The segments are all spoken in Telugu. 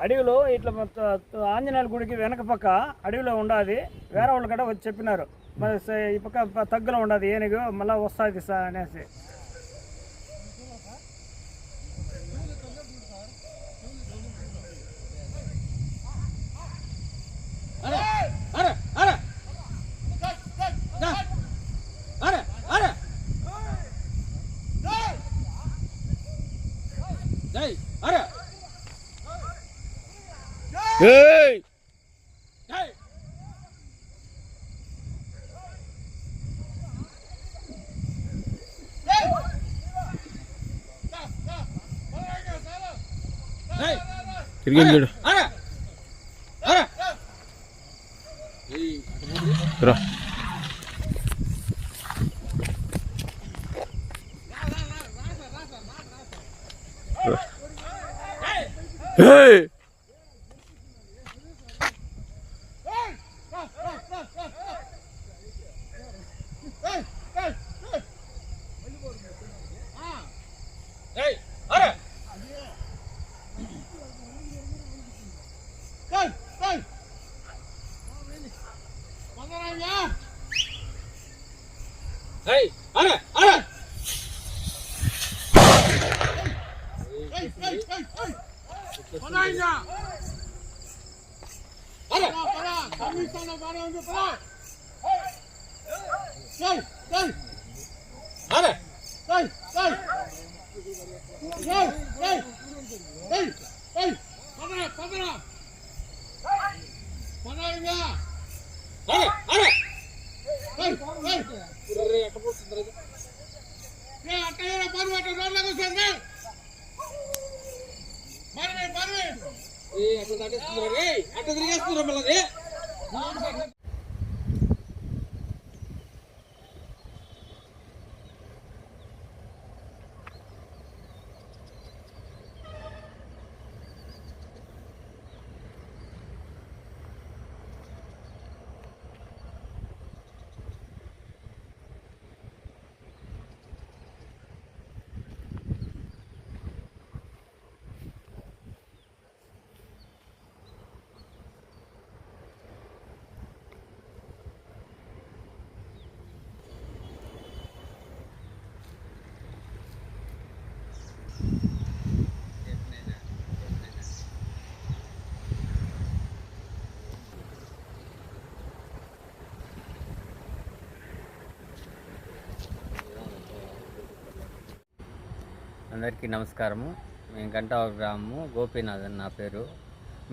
అడవిలో ఇట్లా మొత్తం ఆంజనేయుల గుడికి వెనక పక్క అడవిలో ఉండాది. వేరే వాళ్ళు కూడా వచ్చి చెప్పినారు. మరి ఈ పక్క ప- తగ్గులో ఉండదు. ఏనుగు మళ్ళీ వస్తుంది సార్ అనేసి. అరే అరే అరే దా. అరే అరే జై అరే ఏయ్! జై జై తిరిగి చూడు. అరే అరే రా. ఏయ్! Hey, ana, ana. Hey, hey, hey, hey. Panayna. Ana, para, kamistana para onde para? Hey, hey. Ana. Hey, hey. Hey, hey. ఏ, దాటేస్తున్నారు. దాటేస్తుందిరా తిరిగేస్తున్నారు మళ్ళీ అందరికీ నమస్కారము. మేము గంటావ గ్రామము గోపీనాథ్ అని నా పేరు.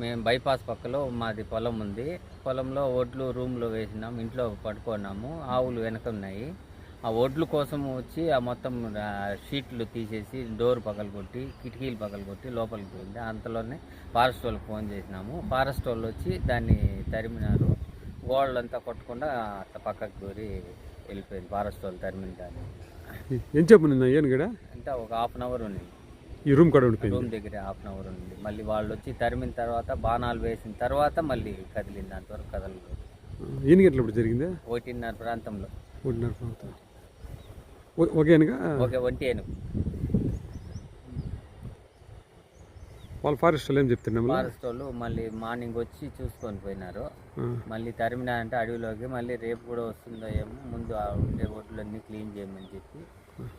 మేము బైపాస్ పక్కలో మాది పొలం ఉంది. పొలంలో ఒడ్లు రూమ్లో వేసినాం ఇంట్లో పడుకున్నాము. ఆవులు వెనక ఉన్నాయి. ఆ ఒడ్లు కోసం వచ్చి ఆ మొత్తం షీట్లు తీసేసి డోర్ పగలగొట్టి కిటికీలు పగలగొట్టి లోపలికి పోయింది. అంతలోనే ఫారెస్ట్ వాళ్ళకి ఫోన్ చేసినాము. ఫారెస్ట్ వాళ్ళు వచ్చి దాన్ని తరిమినారు. గోడలంతా కొట్టకుండా అట్లా పక్కకు దూరి వెళ్ళిపోయింది ఫారెస్ట్ వాళ్ళు తరిమిన దాన్ని. ఏం చెప్పు నిన్న ఏను అంటే ఒక హాఫ్ అన్ అవర్ ఉంది ఈ రూమ్ కాడ ఉండిపోయింది. రూమ్ దగ్గర హాఫ్ అన్ అవర్ ఉంది మళ్ళీ వాళ్ళు వచ్చి తరిమిన తర్వాత బాణాలు వేసిన తర్వాత మళ్ళీ కదిలింది అంతవరకు కదలలేదు. ఎన్ని గంటలు ఇప్పుడు జరిగింది? ఒకటిన్నర ప్రాంతంలో. ఒకటిన్నర ప్రాంతం. ఓ- ఓకేనుగా ఒకే ఒంటి ఏనుగు. వాళ్ళ ఫారెస్ట్ వాళ్ళు ఏం చెప్తున్నా మళ్ళీ ఫారెస్ట్ వాళ్ళు మళ్ళీ మార్నింగ్ వచ్చి చూసుకొని పోయినారు. మళ్ళీ తరిమినారంటే అడవిలోకి మళ్ళీ రేపు కూడా వస్తుందో ఏమో ముందు ఆ ఉండే ఒడ్లన్నీ క్లీన్ చేయమని చెప్పి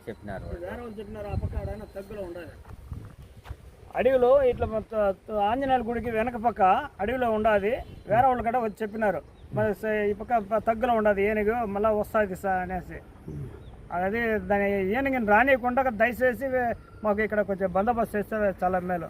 చెప్పినారు వాళ్ళు. వేరే వాళ్ళు చెప్పినారు ఆ పక్క ఆడైనా తగ్గులో ఉండదు అడవిలో ఇట్లా మొత్తం ఆంజనేయుల గుడికి వెనక పక్క అడవిలో ఉండాది వేరే వాళ్ళు కూడా వచ్చి చెప్పినారు. మరి ఈ పక్క తగ్గులో ఉండదు ఏనుగు మళ్ళీ వస్తుంది సార్ అనేసి. అది దాని ఏనుగుని రానియకుండా దయచేసి మాకు ఇక్కడ కొంచెం బందోబస్తు చేస్తే చాలా మేలు.